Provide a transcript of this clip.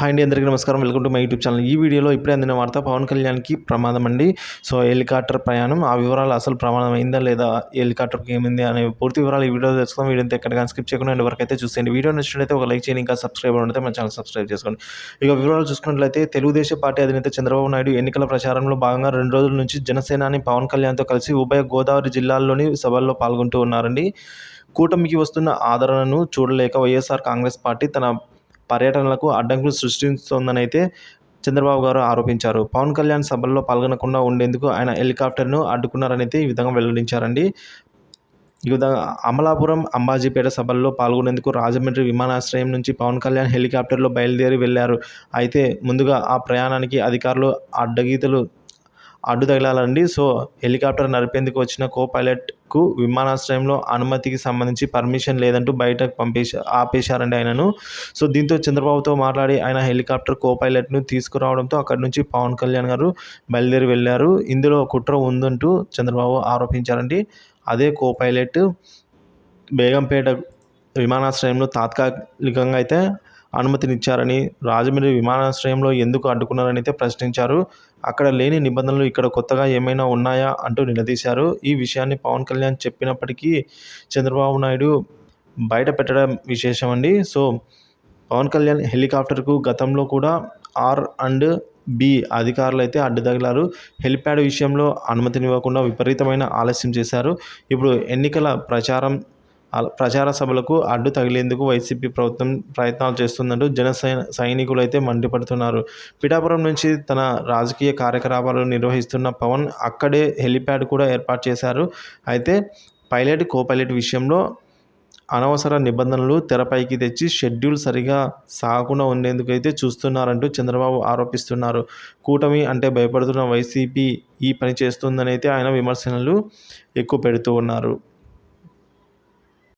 Hi అండి అందరికీ నమస్కారం. Welcome to my YouTube channel. ఈ వీడియోలో ఇప్పుడే అందిన వార్త పవన్ కళ్యాణ్కి ప్రమాదం అండి. సో హెలికాప్టర్ ప్రయాణం ఆ వివరాలు అసలు ప్రమాదం అయిందా లేదా హెలికాప్టర్కి ఏమైంది అనే పూర్తి వివరాలు ఈ వీడియో తెలుసుకుందాం. వీడియో ఎక్కడ స్కిప్ చేయకుండా ఎండ్ వరకు అయితే చూసేయండి. వీడియో నచ్చినట్లయితే ఒక లైక్ చేయండి ఇంకా సబ్స్క్రైబ్ ఉంటే మన ఛానల్ సబ్స్క్రైబ్ చేసుకోండి. ఇక వివరాలు చూసుకున్నట్లయితే తెలుగుదేశం పార్టీ అధినేత చంద్రబాబు నాయుడు ఎన్నికల ప్రచారంలో భాగంగా రెండు రోజుల నుంచి జనసేనాని పవన్ కళ్యాణ్తో కలిసి ఉభయ గోదావరి జిల్లాల్లోని సభల్లో పాల్గొంటూ ఉన్నారండి. కూటమికి వస్తున్న ఆదరణను చూడలేక వైఎస్ఆర్ కాంగ్రెస్ పార్టీ తన పర్యటనలకు అడ్డంకులు సృష్టిస్తోందనైతే చంద్రబాబు గారు ఆరోపించారు. పవన్ కళ్యాణ్ సభల్లో పాల్గొనకుండా ఉండేందుకు ఆయన హెలికాప్టర్ను అడ్డుకున్నారని ఈ విధంగా వెల్లడించారండి. ఈ విధంగా అమలాపురం అంబాజీపేట సభల్లో పాల్గొనేందుకు రాజమండ్రి విమానాశ్రయం నుంచి పవన్ కళ్యాణ్ హెలికాప్టర్లో బయలుదేరి వెళ్ళారు. అయితే ముందుగా ఆ ప్రయాణానికి అధికారులు అడ్డగీతలు అడ్డు తగిలాలండి సో హెలికాప్టర్ నడిపేందుకు వచ్చిన కో కు విమానాశ్రయంలో అనుమతికి సంబంధించి పర్మిషన్ లేదంటూ బయటకు పంపేసి ఆపేశారండి ఆయనను. సో దీంతో చంద్రబాబుతో మాట్లాడి ఆయన హెలికాప్టర్ కో పైలట్ను తీసుకురావడంతో అక్కడి నుంచి పవన్ కళ్యాణ్ గారు బయలుదేరి వెళ్ళారు. ఇందులో కుట్ర ఉందంటూ చంద్రబాబు ఆరోపించారండి. అదే కో పైలట్ బేగంపేట విమానాశ్రయంలో తాత్కాలికంగా అయితే అనుమతినిచ్చారని రాజమండ్రి విమానాశ్రయంలో ఎందుకు అడ్డుకున్నారని అయితే ప్రశ్నించారు. అక్కడ లేని నిబంధనలు ఇక్కడ కొత్తగా ఏమైనా ఉన్నాయా అంటూ నిలదీశారు. ఈ విషయాన్ని పవన్ కళ్యాణ్ చెప్పినప్పటికీ చంద్రబాబు నాయుడు బయట పెట్టడం విశేషం అండి సో పవన్ కళ్యాణ్ హెలికాప్టర్కు గతంలో కూడా ఆర్ అండ్ బి అధికారులు అయితే అడ్డుదగిలారు. హెలిప్యాడ్ విషయంలో అనుమతినివ్వకుండా విపరీతమైన ఆలస్యం చేశారు. ఇప్పుడు ఎన్నికల ప్రచారం ప్రచార సభలకు అడ్డు తగిలేందుకు వైసీపీ ప్రభుత్వం ప్రయత్నాలు చేస్తుందంటూ జన సైనికులు అయితే మండిపడుతున్నారు. పిఠాపురం నుంచి తన రాజకీయ కార్యకలాపాలు నిర్వహిస్తున్న పవన్ అక్కడే హెలిప్యాడ్ కూడా ఏర్పాటు చేశారు. అయితే పైలట్ కో పైలట్ విషయంలో అనవసర నిబంధనలు తెరపైకి తెచ్చి షెడ్యూల్ సరిగా సాగకుండా ఉండేందుకు అయితే చూస్తున్నారంటూ చంద్రబాబు ఆరోపిస్తున్నారు. కూటమి అంటే భయపడుతున్న వైసీపీ ఈ పని చేస్తుందని అయితే ఆయన విమర్శనలు ఎక్కువ పెడుతూ ఉన్నారు.